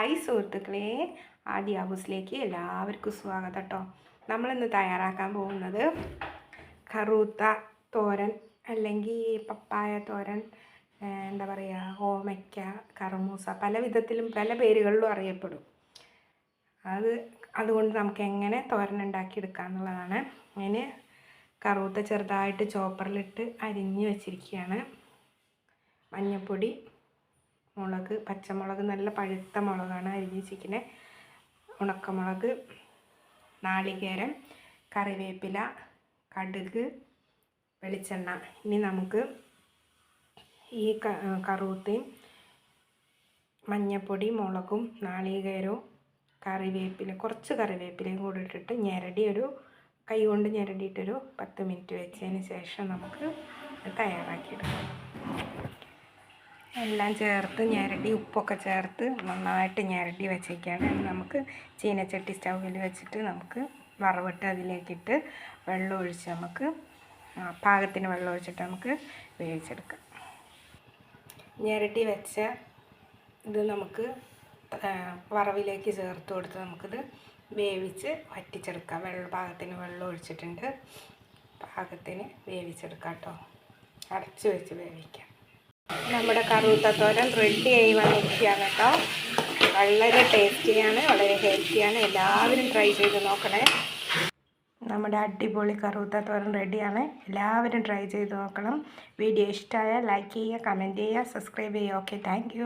Hi സുഹൃത്തുക്കളെ. ആദ്യ ഹൗസിലേക്ക് എല്ലാവർക്കും സ്വാഗതം കേട്ടോ നമ്മളിന്ന് തയ്യാറാക്കാൻ പോകുന്നത് കറൂത്ത തോരൻ അല്ലെങ്കിൽ പപ്പായ തോരൻ എന്താ പറയുക ഓമയ്ക്ക കറുമൂസ പല വിധത്തിലും പല പേരുകളിലും അറിയപ്പെടും. അത് അതുകൊണ്ട് നമുക്ക് എങ്ങനെ തോരൻ ഉണ്ടാക്കിയെടുക്കുക എന്നുള്ളതാണ് അതിന് കറൂത്ത ചെറുതായിട്ട് ചോപ്പറിലിട്ട് അരിഞ്ഞ് വെച്ചിരിക്കുകയാണ്. മഞ്ഞൾപ്പൊടി മുളക് പച്ചമുളക് നല്ല പഴുത്ത മുളകാണ് അരിഞ്ഞ് വെച്ചിരിക്കുന്നത് ഉണക്കമുളക് നാളികേരം കറിവേപ്പില കടുക് വെളിച്ചെണ്ണ. ഇനി നമുക്ക് ഈ കറൂത്തയും മഞ്ഞപ്പൊടി മുളകും നാളികേരവും കറിവേപ്പില കുറച്ച് കറിവേപ്പിലയും കൂടി ഇട്ടിട്ട് ഞെരടി ഒരു കൈ കൊണ്ട് ഞെരടിയിട്ടൊരു പത്ത് മിനിറ്റ് വെച്ചതിന് ശേഷം നമുക്ക് തയ്യാറാക്കിയെടുക്കാം. എല്ലാം ചേർത്ത് ഞരടി ഉപ്പൊക്കെ ചേർത്ത് നന്നായിട്ട് ഞരടി വെച്ചേക്കാണ്. നമുക്ക് ചീനച്ചട്ടി സ്റ്റൗവിൽ വെച്ചിട്ട് നമുക്ക് വറവിട്ട് അതിലേക്കിട്ട് വെള്ളം ഒഴിച്ച് നമുക്ക് പാകത്തിന് വെള്ളം ഒഴിച്ചിട്ട് നമുക്ക് വേവിച്ചെടുക്കാം. ഞരടി വെച്ച ഇത് നമുക്ക് വറവിലേക്ക് ചേർത്ത് കൊടുത്ത് നമുക്കിത് വേവിച്ച് വറ്റിച്ചെടുക്കാം. വെള്ള പാകത്തിന് വെള്ളം ഒഴിച്ചിട്ടുണ്ട്. പാകത്തിന് വേവിച്ചെടുക്കാം കേട്ടോ. അടച്ച് വെച്ച് വേവിക്കാം. നമ്മുടെ കറുത്ത തോരൻ റെഡി ആയി വന്നിരിക്കുകയാണ് കേട്ടോ. വളരെ ടേസ്റ്റിയാണ് വളരെ ഹെൽത്തിയാണ് എല്ലാവരും ട്രൈ ചെയ്ത് നോക്കണേ. നമ്മുടെ അടിപൊളി കറുത്ത തോരൻ റെഡിയാണ് എല്ലാവരും ട്രൈ ചെയ്ത് നോക്കണം. വീഡിയോ ഇഷ്ടമായാൽ ലൈക്ക് ചെയ്യുക കമന്റ് ചെയ്യുക സബ്സ്ക്രൈബ് ചെയ്യുക. Okay thank